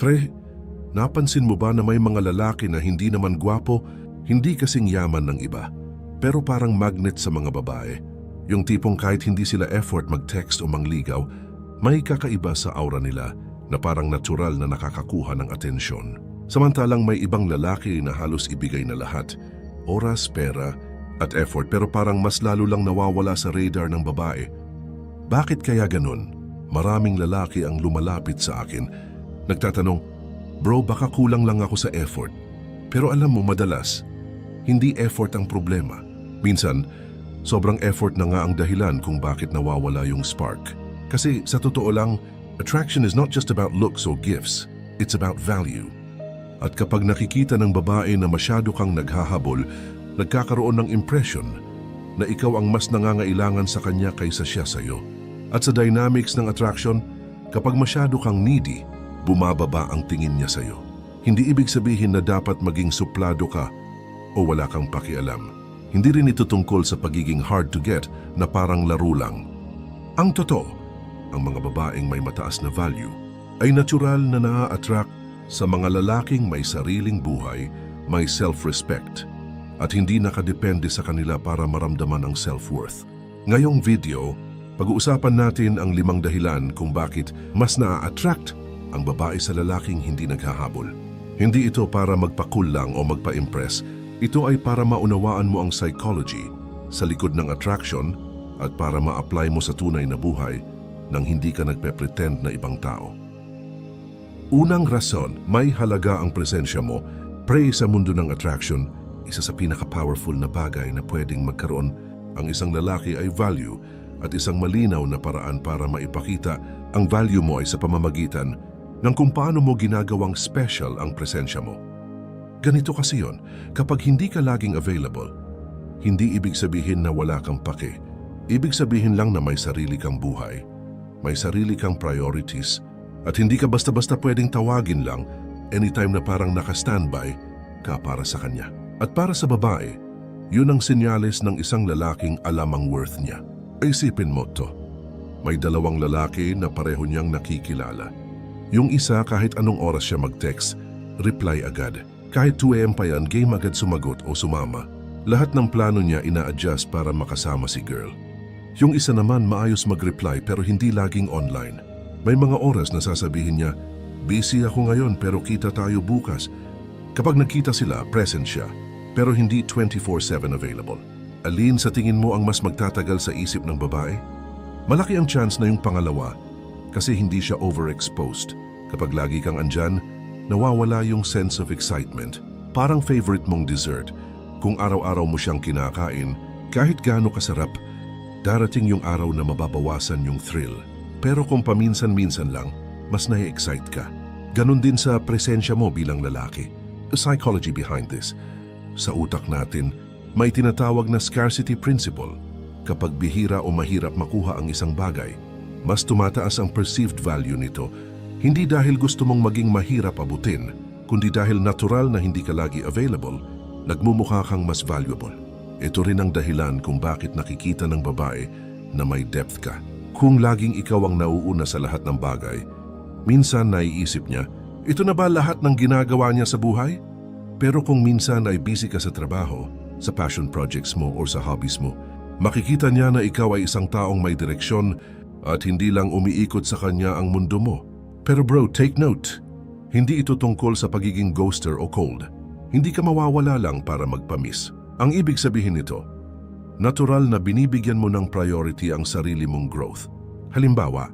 Pre, napansin mo ba na may mga lalaki na hindi naman gwapo, hindi kasing yaman ng iba, pero parang magnet sa mga babae? Yung tipong kahit hindi sila effort mag-text o mangligaw, may kakaiba sa aura nila na parang natural na nakakakuha ng atensyon. Samantalang may ibang lalaki na halos ibigay na lahat, oras, pera, at effort pero parang mas lalo lang nawawala sa radar ng babae. Bakit kaya ganun? Maraming lalaki ang lumalapit sa akin. Nagtatanong, Bro, baka kulang lang ako sa effort. Pero alam mo, madalas, hindi effort ang problema. Minsan, sobrang effort na nga ang dahilan kung bakit nawawala yung spark. Kasi sa totoo lang, attraction is not just about looks or gifts. It's about value. At kapag nakikita ng babae na masyado kang naghahabol, nagkakaroon ng impression na ikaw ang mas nangangailangan sa kanya kaysa siya sa iyo. At sa dynamics ng attraction, kapag masyado kang needy, bumababa ang tingin niya sa iyo. Hindi ibig sabihin na dapat maging suplado ka o wala kang pakialam. Hindi rin ito tungkol sa pagiging hard to get na parang laro lang. Ang totoo, ang mga babaeng may mataas na value ay natural na naa-attract sa mga lalaking may sariling buhay, may self-respect, at hindi nakadepende sa kanila para maramdaman ang self-worth. Ngayong video, pag-uusapan natin ang limang dahilan kung bakit mas naa-attract ang babae sa lalaking hindi naghahabol. Hindi ito para magpakul lang o magpa-impress. Ito ay para maunawaan mo ang psychology sa likod ng attraction at para ma-apply mo sa tunay na buhay nang hindi ka nagpe-pretend na ibang tao. Unang rason, may halaga ang presensya mo. Pray sa mundo ng attraction, isa sa pinaka-powerful na bagay na pwedeng magkaroon ang isang lalaki ay value at isang malinaw na paraan para maipakita ang value mo ay sa pamamagitan ng kung paano mo ginagawang special ang presensya mo. Ganito kasi yon, kapag hindi ka laging available, hindi ibig sabihin na wala kang pake. Ibig sabihin lang na may sarili kang buhay, may sarili kang priorities, at hindi ka basta-basta pwedeng tawagin lang anytime na parang naka-standby ka para sa kanya. At para sa babae, yun ang senyales ng isang lalaking alam ang worth niya. Isipin mo to. May dalawang lalaki na pareho niyang nakikilala. Yung isa kahit anong oras siya mag-text, reply agad. Kahit 2am pa yan, game agad sumagot o sumama. Lahat ng plano niya ina-adjust para makasama si girl. Yung isa naman maayos mag-reply pero hindi laging online. May mga oras na sasabihin niya, busy ako ngayon pero kita tayo bukas. Kapag nagkita sila, present siya, pero hindi 24-7 available. Alin sa tingin mo ang mas magtatagal sa isip ng babae? Malaki ang chance na yung pangalawa kasi hindi siya overexposed. Kapag lagi kang andyan, nawawala yung sense of excitement. Parang favorite mong dessert. Kung araw-araw mo siyang kinakain, kahit gaano kasarap, darating yung araw na mababawasan yung thrill. Pero kung paminsan-minsan lang, mas nai-excite ka. Ganon din sa presensya mo bilang lalaki. The psychology behind this. Sa utak natin, may tinatawag na scarcity principle. Kapag bihira o mahirap makuha ang isang bagay, mas tumataas ang perceived value nito. Hindi dahil gusto mong maging mahirap abutin, kundi dahil natural na hindi ka lagi available, nagmumukha kang mas valuable. Ito rin ang dahilan kung bakit nakikita ng babae na may depth ka. Kung laging ikaw ang nauuna sa lahat ng bagay, minsan naiisip niya, ito na ba lahat ng ginagawa niya sa buhay? Pero kung minsan ay busy ka sa trabaho, sa passion projects mo o sa hobbies mo, makikita niya na ikaw ay isang taong may direksyon at hindi lang umiikot sa kanya ang mundo mo. Pero bro, take note, hindi ito tungkol sa pagiging ghoster o cold. Hindi ka mawawala lang para magpamis. Ang ibig sabihin nito, natural na binibigyan mo ng priority ang sarili mong growth. Halimbawa,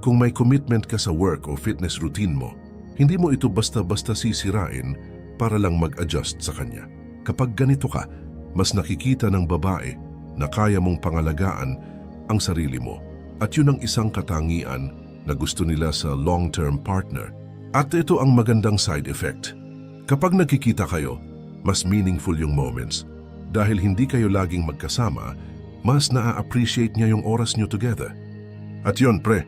kung may commitment ka sa work o fitness routine mo, hindi mo ito basta-basta sisirain para lang mag-adjust sa kanya. Kapag ganito ka, mas nakikita ng babae na kaya mong pangalagaan ang sarili mo at yun ang isang katangian na gusto nila sa long-term partner. At ito ang magandang side effect. Kapag nagkikita kayo, mas meaningful yung moments. Dahil hindi kayo laging magkasama, mas naa-appreciate niya yung oras niyo together. At yon pre,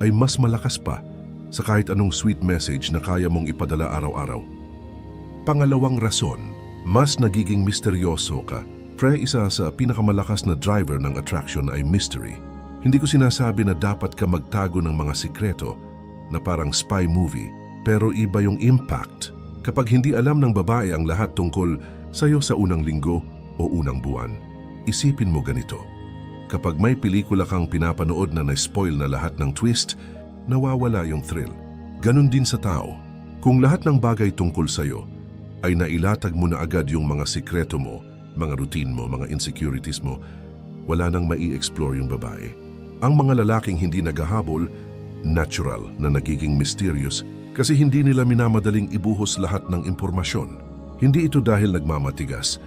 ay mas malakas pa sa kahit anong sweet message na kaya mong ipadala araw-araw. Pangalawang rason, mas nagiging misteryoso ka. Pre, isa sa pinakamalakas na driver ng attraction ay mystery. Hindi ko sinasabi na dapat ka magtago ng mga sikreto na parang spy movie. pero iba yung impact kapag hindi alam ng babae ang lahat tungkol sa'yo sa unang linggo o unang buwan. Isipin mo ganito. Kapag may pelikula kang pinapanood na na-spoil na lahat ng twist, nawawala yung thrill. Ganon din sa tao. Kung lahat ng bagay tungkol sa'yo ay nailatag mo na agad yung mga sikreto mo, mga routine mo, mga insecurities mo, wala nang mai-explore yung babae. Ang mga lalaking hindi naghahabol, natural na nagiging mysterious kasi hindi nila minamadaling ibuhos lahat ng impormasyon. Hindi ito dahil nagmamatigas,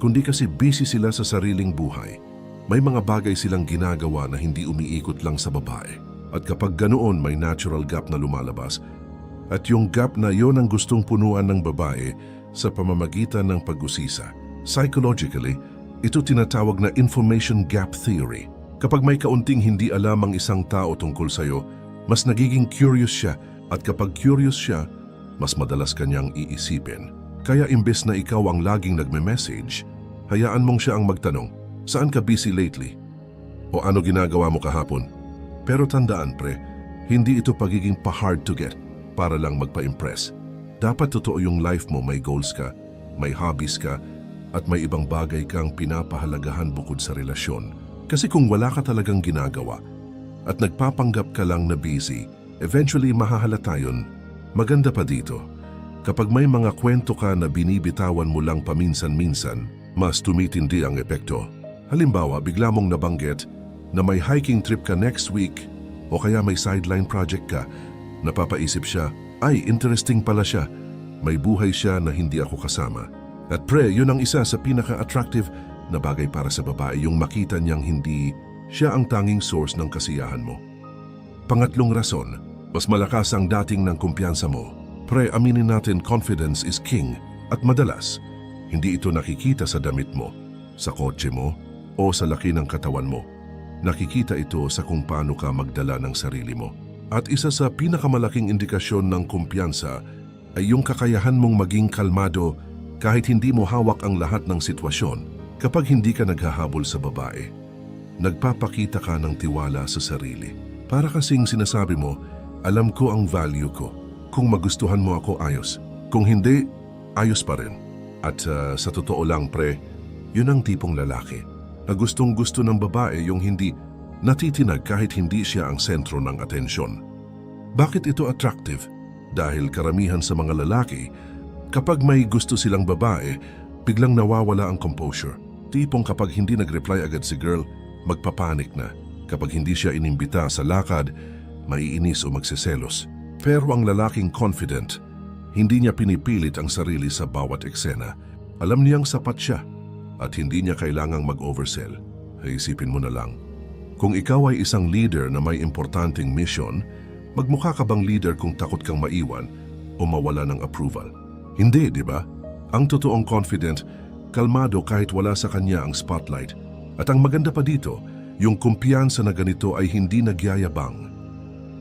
kundi kasi busy sila sa sariling buhay. May mga bagay silang ginagawa na hindi umiikot lang sa babae. At kapag ganoon may natural gap na lumalabas, at yung gap na yon ang gustong punuan ng babae sa pamamagitan ng pag-usisa. Psychologically, ito tinatawag na information gap theory. Kapag may kaunting hindi alam ang isang tao tungkol sa'yo, mas nagiging curious siya at kapag curious siya, mas madalas kanyang iisipin. Kaya imbes na ikaw ang laging nagme-message, hayaan mong siya ang magtanong, saan ka busy lately? O ano ginagawa mo kahapon? Pero tandaan pre, hindi ito pagiging pa-hard to get para lang magpa-impress. Dapat totoo yung life mo, may goals ka, may hobbies ka, at may ibang bagay kang pinapahalagahan bukod sa relasyon. Kasi kung wala ka talagang ginagawa at nagpapanggap ka lang na busy, eventually mahahalata yun. Maganda pa dito, kapag may mga kwento ka na binibitawan mo lang paminsan-minsan, mas tumitindi ang epekto. Halimbawa, bigla mong nabanggit na may hiking trip ka next week o kaya may sideline project ka, napapaisip siya, ay interesting pala siya, may buhay siya na hindi ako kasama. At pre, yun ang isa sa pinaka-attractive na bagay para sa babae yung makita niyang hindi siya ang tanging source ng kasiyahan mo. Pangatlong rason, mas malakas ang dating ng kumpiyansa mo. Pre, aminin natin confidence is king at madalas, hindi ito nakikita sa damit mo, sa kotse mo, o sa laki ng katawan mo. Nakikita ito sa kung paano ka magdala ng sarili mo. At isa sa pinakamalaking indikasyon ng kumpiyansa ay yung kakayahan mong maging kalmado kahit hindi mo hawak ang lahat ng sitwasyon kapag hindi ka naghahabol sa babae. Nagpapakita ka ng tiwala sa sarili. Para kasing sinasabi mo, alam ko ang value ko. Kung magustuhan mo ako, ayos. Kung hindi, ayos pa rin. At uh, sa totoo lang, pre, yun ang tipong lalaki na gustong gusto ng babae yung hindi natitinag kahit hindi siya ang sentro ng atensyon. Bakit ito attractive? Dahil karamihan sa mga lalaki, kapag may gusto silang babae, biglang nawawala ang composure. Tipong kapag hindi nag-reply agad si girl, magpapanik na. Kapag hindi siya inimbita sa lakad, maiinis o magseselos. Pero ang lalaking confident, hindi niya pinipilit ang sarili sa bawat eksena. Alam niyang sapat siya at hindi niya kailangang mag-oversell. Isipin mo na lang. Kung ikaw ay isang leader na may importanteng mission, magmukha ka bang leader kung takot kang maiwan o mawala ng approval? Hindi, di ba? Ang totoong confident, kalmado kahit wala sa kanya ang spotlight. At ang maganda pa dito, yung kumpiyansa na ganito ay hindi nagyayabang.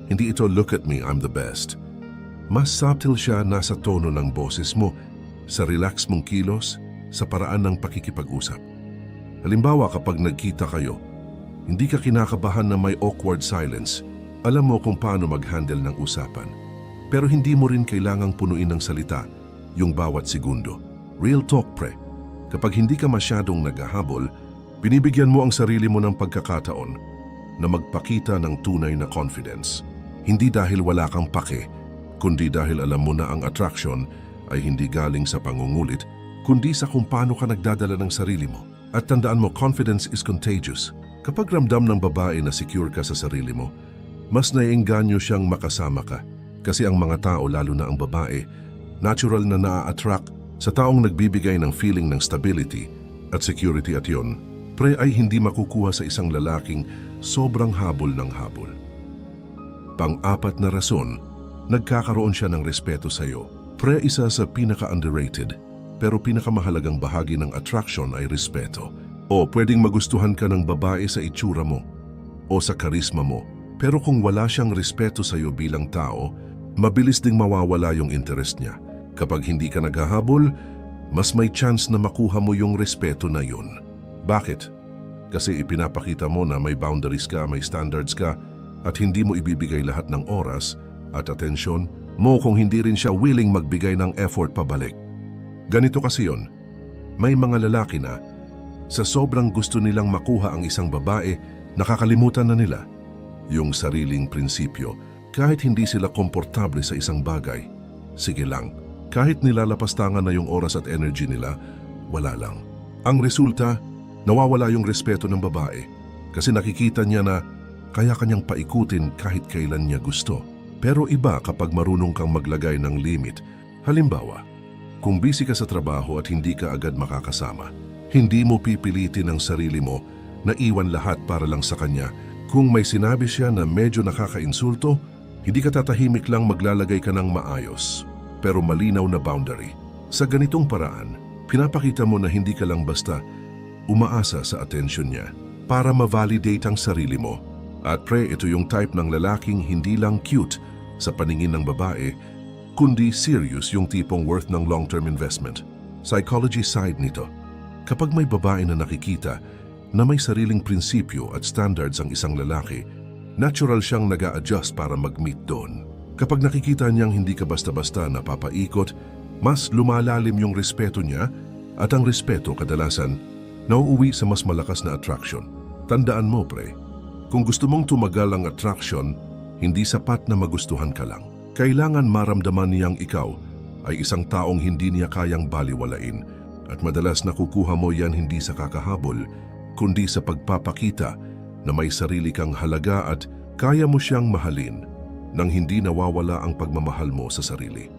Hindi ito look at me, I'm the best. Mas subtle siya nasa tono ng boses mo, sa relax mong kilos, sa paraan ng pakikipag-usap. Halimbawa kapag nagkita kayo, hindi ka kinakabahan na may awkward silence. Alam mo kung paano mag-handle ng usapan. Pero hindi mo rin kailangang punuin ng salita yung bawat segundo. Real talk, pre. Kapag hindi ka masyadong naghahabol, binibigyan mo ang sarili mo ng pagkakataon na magpakita ng tunay na confidence. Hindi dahil wala kang pake, kundi dahil alam mo na ang attraction ay hindi galing sa pangungulit, kundi sa kung paano ka nagdadala ng sarili mo. At tandaan mo, confidence is contagious. Kapag ramdam ng babae na secure ka sa sarili mo, mas naiengganyo siyang makasama ka. Kasi ang mga tao, lalo na ang babae, natural na naa-attract sa taong nagbibigay ng feeling ng stability at security at yon, pre ay hindi makukuha sa isang lalaking sobrang habol ng habol. Pang-apat na rason, nagkakaroon siya ng respeto sa iyo. Pre isa sa pinaka-underrated pero pinakamahalagang bahagi ng attraction ay respeto. O pwedeng magustuhan ka ng babae sa itsura mo o sa karisma mo. Pero kung wala siyang respeto sa iyo bilang tao, mabilis ding mawawala yung interest niya. Kapag hindi ka naghahabol, mas may chance na makuha mo yung respeto na yun. Bakit? Kasi ipinapakita mo na may boundaries ka, may standards ka, at hindi mo ibibigay lahat ng oras at atensyon mo kung hindi rin siya willing magbigay ng effort pabalik. Ganito kasi yon. May mga lalaki na sa sobrang gusto nilang makuha ang isang babae, nakakalimutan na nila yung sariling prinsipyo kahit hindi sila komportable sa isang bagay. Sige lang, kahit nilalapastangan na yung oras at energy nila, wala lang. Ang resulta, nawawala yung respeto ng babae kasi nakikita niya na kaya kanyang paikutin kahit kailan niya gusto. Pero iba kapag marunong kang maglagay ng limit. Halimbawa, kung busy ka sa trabaho at hindi ka agad makakasama, hindi mo pipilitin ang sarili mo na iwan lahat para lang sa kanya. Kung may sinabi siya na medyo nakakainsulto, hindi ka tatahimik lang maglalagay ka ng maayos, pero malinaw na boundary. Sa ganitong paraan, pinapakita mo na hindi ka lang basta umaasa sa atensyon niya para ma-validate ang sarili mo. At pre, ito yung type ng lalaking hindi lang cute sa paningin ng babae, kundi serious yung tipong worth ng long-term investment. Psychology side nito. Kapag may babae na nakikita na may sariling prinsipyo at standards ang isang lalaki, natural siyang nag adjust para mag-meet doon. Kapag nakikita niyang hindi ka basta-basta napapaikot, mas lumalalim yung respeto niya at ang respeto kadalasan nauuwi sa mas malakas na attraction. Tandaan mo, pre, kung gusto mong tumagal ang attraction, hindi sapat na magustuhan ka lang. Kailangan maramdaman niyang ikaw ay isang taong hindi niya kayang baliwalain at madalas nakukuha mo yan hindi sa kakahabol, kundi sa pagpapakita na may sarili kang halaga at kaya mo siyang mahalin nang hindi nawawala ang pagmamahal mo sa sarili.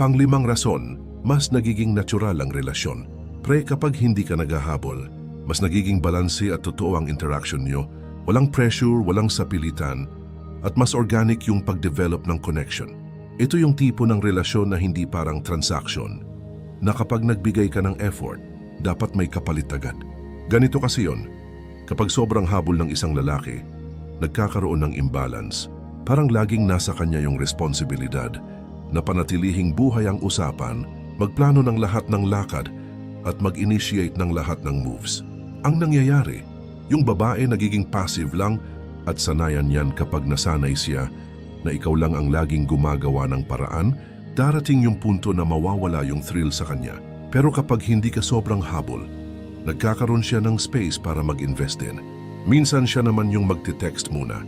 Panglimang rason, mas nagiging natural ang relasyon. Pre kapag hindi ka naghahabol, mas nagiging balanse at totoo ang interaction niyo, walang pressure, walang sapilitan, at mas organic yung pag-develop ng connection. Ito yung tipo ng relasyon na hindi parang transaction, na kapag nagbigay ka ng effort, dapat may kapalit agad. Ganito kasi yon, kapag sobrang habol ng isang lalaki, nagkakaroon ng imbalance, parang laging nasa kanya yung responsibilidad na panatilihing buhay ang usapan, magplano ng lahat ng lakad at mag-initiate ng lahat ng moves. Ang nangyayari, yung babae nagiging passive lang at sanayan yan kapag nasanay siya na ikaw lang ang laging gumagawa ng paraan, darating yung punto na mawawala yung thrill sa kanya. Pero kapag hindi ka sobrang habol, nagkakaroon siya ng space para mag-invest din. Minsan siya naman yung magte-text muna.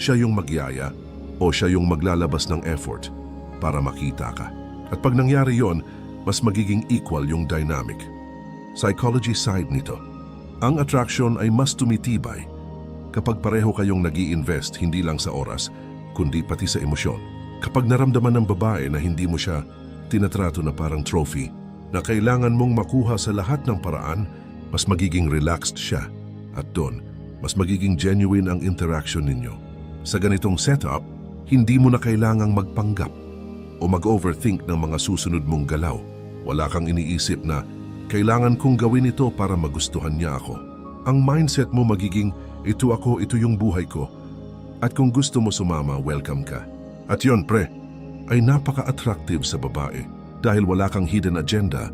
Siya yung magyaya o siya yung maglalabas ng effort para makita ka. At pag nangyari yon, mas magiging equal yung dynamic. Psychology side nito. Ang attraction ay mas tumitibay kapag pareho kayong nag invest hindi lang sa oras, kundi pati sa emosyon. Kapag naramdaman ng babae na hindi mo siya tinatrato na parang trophy, na kailangan mong makuha sa lahat ng paraan, mas magiging relaxed siya. At doon, mas magiging genuine ang interaction ninyo. Sa ganitong setup, hindi mo na kailangang magpanggap o mag-overthink ng mga susunod mong galaw. Wala kang iniisip na, kailangan kong gawin ito para magustuhan niya ako. Ang mindset mo magiging, ito ako, ito yung buhay ko. At kung gusto mo sumama, welcome ka. At yon pre, ay napaka-attractive sa babae dahil wala kang hidden agenda,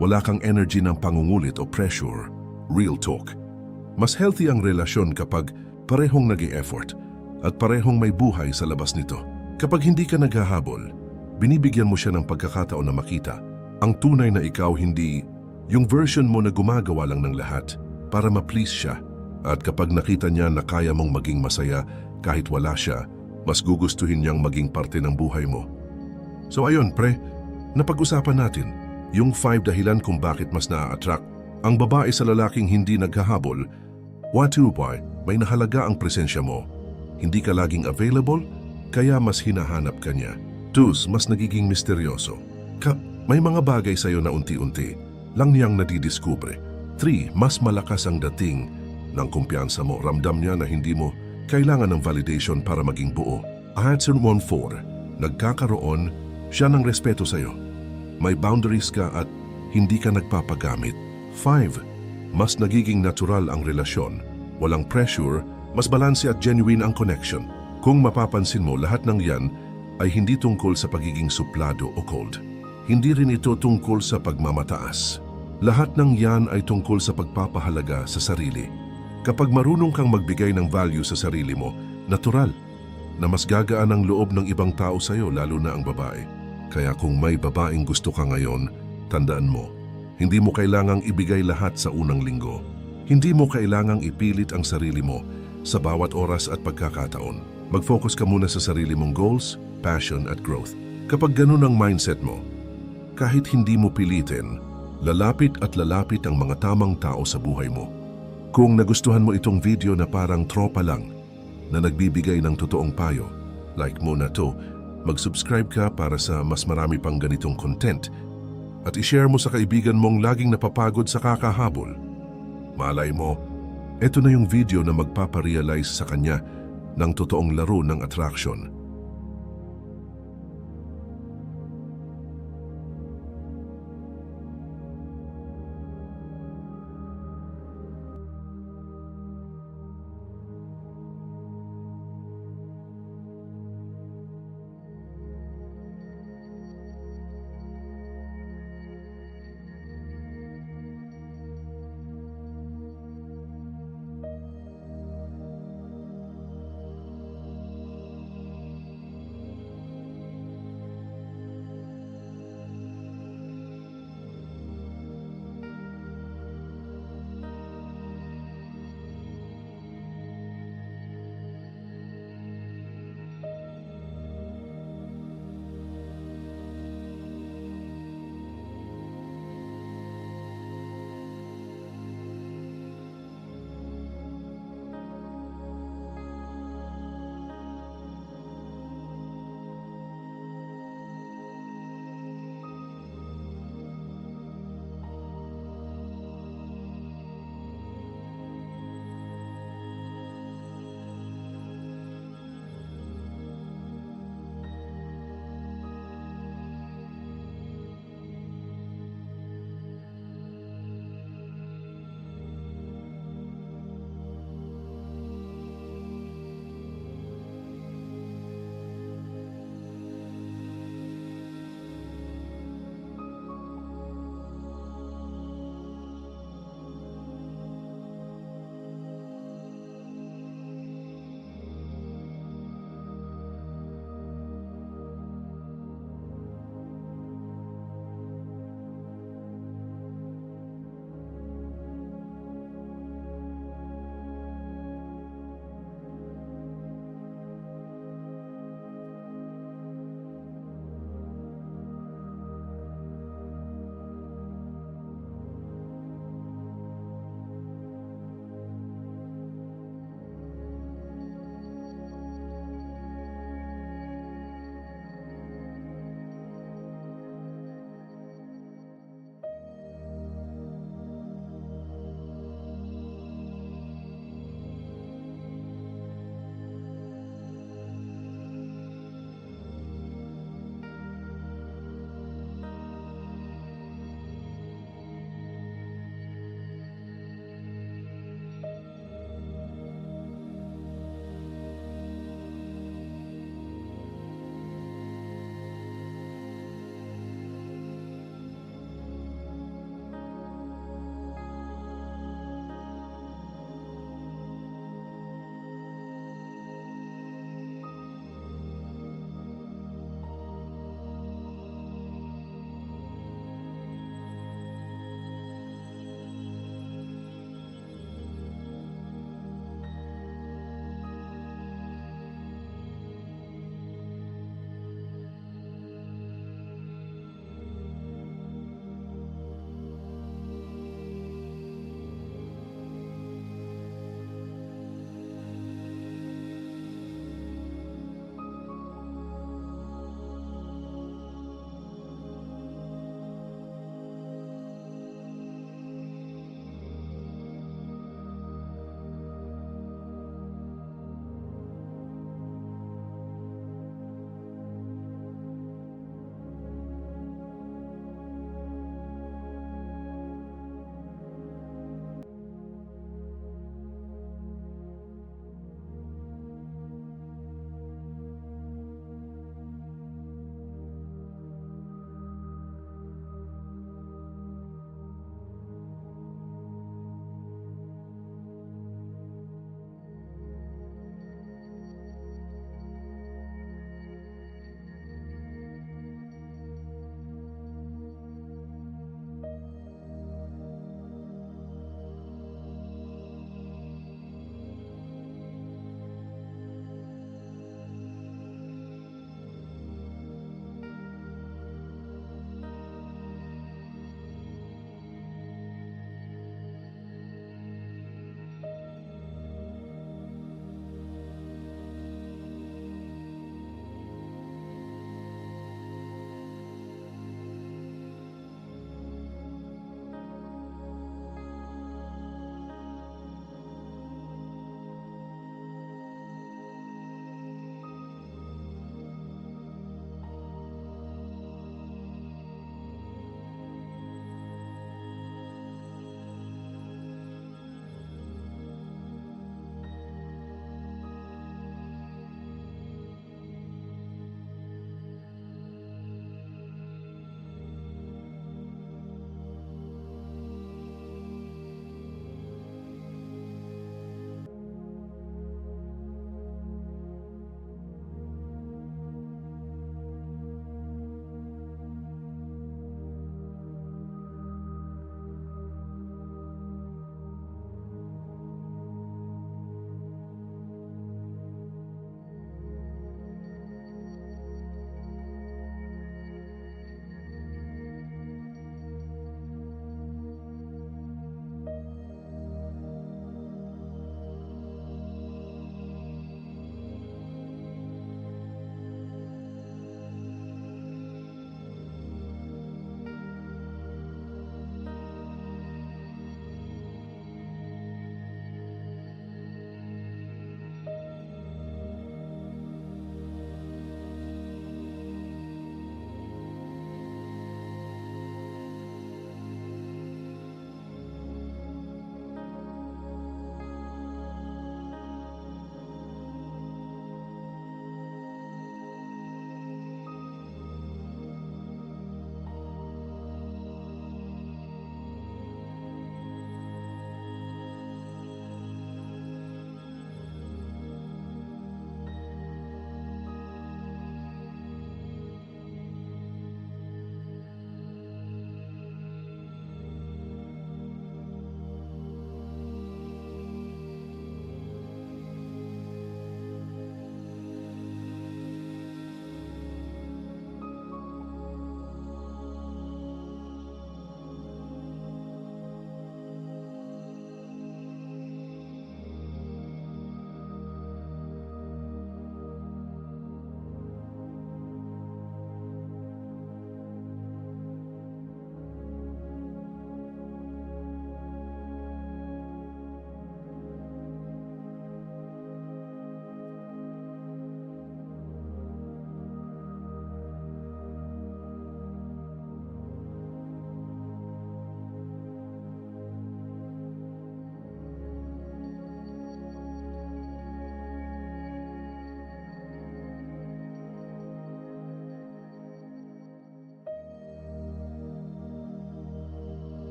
wala kang energy ng pangungulit o pressure. Real talk. Mas healthy ang relasyon kapag parehong nag effort at parehong may buhay sa labas nito. Kapag hindi ka naghahabol, binibigyan mo siya ng pagkakataon na makita ang tunay na ikaw hindi yung version mo na gumagawa lang ng lahat para ma-please siya. At kapag nakita niya na kaya mong maging masaya kahit wala siya, mas gugustuhin niyang maging parte ng buhay mo. So ayun, pre, napag-usapan natin yung five dahilan kung bakit mas na-attract ang babae sa lalaking hindi naghahabol. One, two, why? May nahalaga ang presensya mo. Hindi ka laging available, kaya mas hinahanap ka niya. Two, mas nagiging misteryoso. Ka, may mga bagay sa'yo na unti-unti lang niyang nadidiskubre. Three, mas malakas ang dating ng kumpiyansa mo. Ramdam niya na hindi mo kailangan ng validation para maging buo. Answer 1-4, nagkakaroon siya ng respeto sa'yo. May boundaries ka at hindi ka nagpapagamit. 5. Mas nagiging natural ang relasyon. Walang pressure, mas balanse at genuine ang connection. Kung mapapansin mo, lahat ng yan ay hindi tungkol sa pagiging suplado o cold. Hindi rin ito tungkol sa pagmamataas. Lahat ng yan ay tungkol sa pagpapahalaga sa sarili. Kapag marunong kang magbigay ng value sa sarili mo, natural na mas gagaan ang loob ng ibang tao sa'yo lalo na ang babae. Kaya kung may babaeng gusto ka ngayon, tandaan mo, hindi mo kailangang ibigay lahat sa unang linggo. Hindi mo kailangang ipilit ang sarili mo sa bawat oras at pagkakataon. Mag-focus ka muna sa sarili mong goals, passion at growth. Kapag ganun ang mindset mo, kahit hindi mo pilitin, lalapit at lalapit ang mga tamang tao sa buhay mo. Kung nagustuhan mo itong video na parang tropa lang na nagbibigay ng totoong payo, like mo na to, mag-subscribe ka para sa mas marami pang ganitong content at ishare mo sa kaibigan mong laging napapagod sa kakahabol. Malay mo, ito na yung video na magpaparealize sa kanya ng totoong laro ng attraction